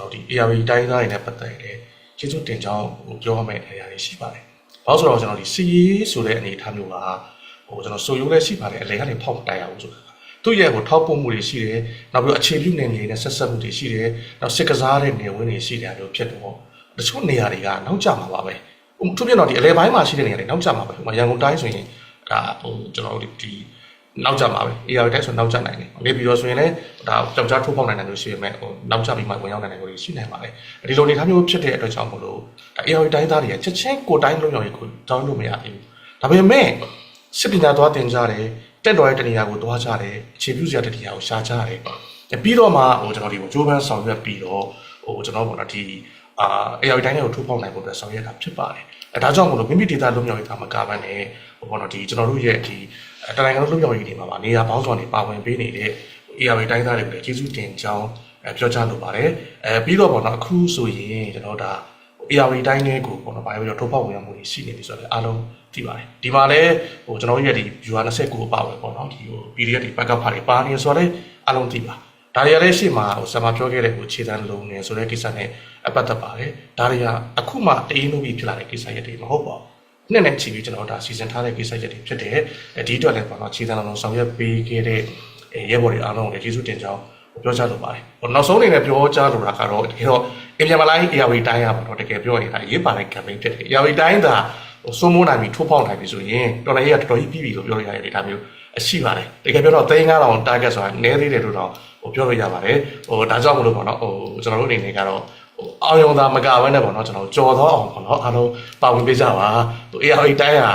တော့ဒီ ARV တိုင်းသားတွေနဲ့ပတ်သက်တဲ့ကျေးဇူးတင်ကြောင်းဟိုပြောရမယ့်နေရာတွေရှိပါတယ်။ဘာလို့ဆိုတော့ကျွန်တော်ဒီစီရေးဆိုတဲ့အနေအထားမျိုးကဟိုကျွန်တော်ဆိုရိုးလည်းရှိပါတယ်အလဲကနေဖောက်မတိုက်ရဘူးဆိုတာ။သူ့ရဲ့ဟိုထောက်ပို့မှုတွေရှိတယ်။နောက်ပြီးအခြေပြုနေနေနဲ့ဆက်ဆက်မှုတွေရှိတယ်။နောက်စစ်ကစားတဲ့နေဝင်တွေရှိတယ်လို့ဖြစ်တော့တချို့နေရာတွေကနောက်ကျမှာပါပဲ။ဟိုသူပြတော့ဒီအလဲပိုင်းမှာရှိတဲ့နေရာတွေနောက်ကျမှာပဲ။ဟိုရန်ကုန်တိုင်းဆိုရင်ဒါဟိုကျွန်တော်တို့ဒီ နောက်ကျမှာပဲ AR တိုက်ဆိုနောက်ကျနိုင်တယ်။နေပြီးတော့ဆိုရင်လည်းဒါကြောက်ကြားထိုးပေါက်နိုင်တယ်လို့ရှိရမယ်ဟိုနောက်ကျပြီးမှဝင်ရောက်နိုင်တယ်လို့ရှိနိုင်ပါတယ်။ဒီလိုနေသားမျိုးဖြစ်တဲ့အတွက်ကြောင့်မို့လို့ဒါ AR တိုင်းသားတွေကချက်ချင်းကိုတိုင်းလုံးရောင်ကြီးကိုတောင်းလို့မရသေးဘူး။ဒါပေမဲ့စစ်ပညာသွားတင်ကြတယ်တက်တော်ရဲ့တနေရာကိုသွားကြတယ်အခြေပြုစရာတနေရာကိုရှာကြတယ်။ပြီးတော့မှဟိုကျွန်တော်ဒီကိုဂျိုးဘန်ဆောင်ရွက်ပြီးတော့ဟိုကျွန်တော်ပေါ့နော်ဒီအာ AR တိုင်းတွေကိုထိုးပေါက်နိုင်ဖို့အတွက်ဆောင်ရွက်တာဖြစ်ပါတယ်။အဲဒါကြောင့်မို့လို့မိမိဒေတာလုံးရောင်ရေးတာမကဘဲနဲ့ဟိုပေါ့နော်ဒီကျွန်တော်တို့ရဲ့ဒီ တနိုင်ငံလုံးလုံးရောင်ရေးတွေမှာပါနေရာပေါင်းစုံတွေပါဝင်ပေးနေတဲ့ AR တိုင်းသားတွေကိုလည်းကျေးဇူးတင်ကြောင်းအဲပြောကြားလိုပါတယ်။အဲပြီးတော့ပေါ့နော်အခုဆိုရင်ကျွန်တော်ဒါ AR တိုင်းနဲ့ကိုပေါ့နော်ဘာလို့လဲထိုးပေါက်ဝင်ရမှုတွေရှိနေပြီဆိုတော့အားလုံးသိပါတယ်။ဒီမှာလည်းဟိုကျွန်တော်ရဲ့ဒီ viewer 29အပါဝင်ပေါ့နော်ဒီဟို PDF တွေ backup ဖာတွေပါနေဆိုတော့လည်းအားလုံးသိပါ။ဒါတွေကလည်းရှေ့မှာဟိုဆမ်မာပြောခဲ့တဲ့ဟိုခြေတန်းလုံးနေဆိုတဲ့ကိစ္စနဲ့အပတ်သက်ပါတယ်။ဒါတွေကအခုမှတည်င်းလို့ပြီးဖြစ်လာတဲ့ကိစ္စရက်တွေမဟုတ်ပါဘူး။ နှစ်နဲ့ချီပြီးကျွန်တော်ဒါစီစဉ်ထားတဲ့ကိစ္စရက်တွေဖြစ်တယ်။အဲဒီအတွက်လည်းပေါ့နော်ခြေတန်းလုံးဆောင်ရွက်ပေးခဲ့တဲ့ရဲဘော်တွေအားလုံးကိုလည်းကျေးဇူးတင်ကြောင်းပြောကြားလိုပါတယ်။ဟိုနောက်ဆုံးအနေနဲ့ပြောကြားလိုတာကတော့တကယ်တော့အင်မြန်မာလိုင်း AR တိုင်းရပါတော့တကယ်ပြောရင်ဒါရေးပါတဲ့ campaign ဖြစ်တယ်။ AR တိုင်းသာဟိုစိုးမိုးနိုင်ပြီထိုးပေါက်နိုင်ပြီဆိုရင်တော်တော်ကြီးကတော်တော်ကြီးပြီးပြီလို့ပြောလို့ရတဲ့ဒေတာမျိုးအရှိပါတယ်။တကယ်ပြောတော့3900 target ဆိုတာနည်းသေးတယ်လို့တော့ဟိုပြောလို့ရပါတယ်။ဟိုဒါကြောင့်မလို့ပေါ့နော်ဟိုကျွန်တော်တို့အနေနဲ့ကတော့ဟို အောင်ရုံသာမကဘဲနဲ့ပေါ့နော်ကျွန်တော်ကြော်တော့အောင်ပေါ့နော်အားလုံးပါဝင်ပေးကြပါ။ဟို AR တိုင်းဟာ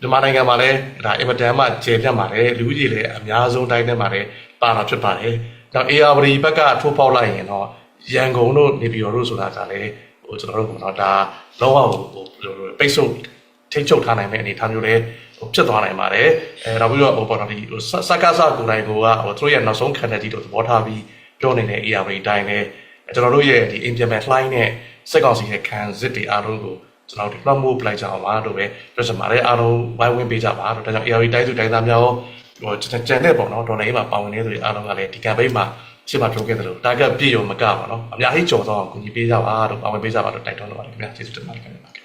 ဒီမှာနိုင်ငံမှာလည်းဒါအင်မတန်မှကျေပြတ်ပါတယ်လူကြီးလည်းအများဆုံးတိုင်းထဲမှာလည်းပါတာဖြစ်ပါတယ်။နောက် AR ဘရီဘက်ကထိုးပေါက်လိုက်ရင်တော့ရန်ကုန်တို့နေပြည်တော်တို့ဆိုတာကလည်းဟိုကျွန်တော်တို့ကတော့ဒါလောကဟိုပိတ်ဆို့ထိချုပ်ထားနိုင်တဲ့အနေအထားမျိုးလည်းဟိုဖြစ်သွားနိုင်ပါတယ်အဲနောက်ပြီးတော့ဟိုပေါ့နော်ဒီဟိုစက္ကစကိုယ်တိုင်ကဟိုသူတို့ရဲ့နောက်ဆုံးခံတဲ့ဒီတို့သဘောထားပြီးပြောနေတဲ့ AR ဘရီတိုင်းလည်း ကျွန်တော်တို့ရဲ့ဒီ implement line နဲ့စက်ကောင်စီရဲ့ခံစစ်တွေအားလုံးကိုကျွန်တော်ဒီ plot move လိုက်ကြအောင်ပါလို့ပဲပြောချင်ပါတယ်အားလုံးဝိုင်းဝန်းပေးကြပါတော့ဒါကြောင့် AR တိုင်းစုတိုင်းသားများရောဟိုကျန်တဲ့ပေါ့နော်ဒေါ်လာရေးမှာပါဝင်နေသူတွေအားလုံးကလည်းဒီ campaign မှာရှင်းမပြောခဲ့သလို target ပြည့်ရုံမကပါနော်အများကြီးကြော်တော့ကူညီပေးကြပါတော့ပါဝင်ပေးကြပါတော့တိုက်တွန်းလိုပါတယ်ခင်ဗျာကျေးဇူးတင်ပါတယ်ခင်ဗျာ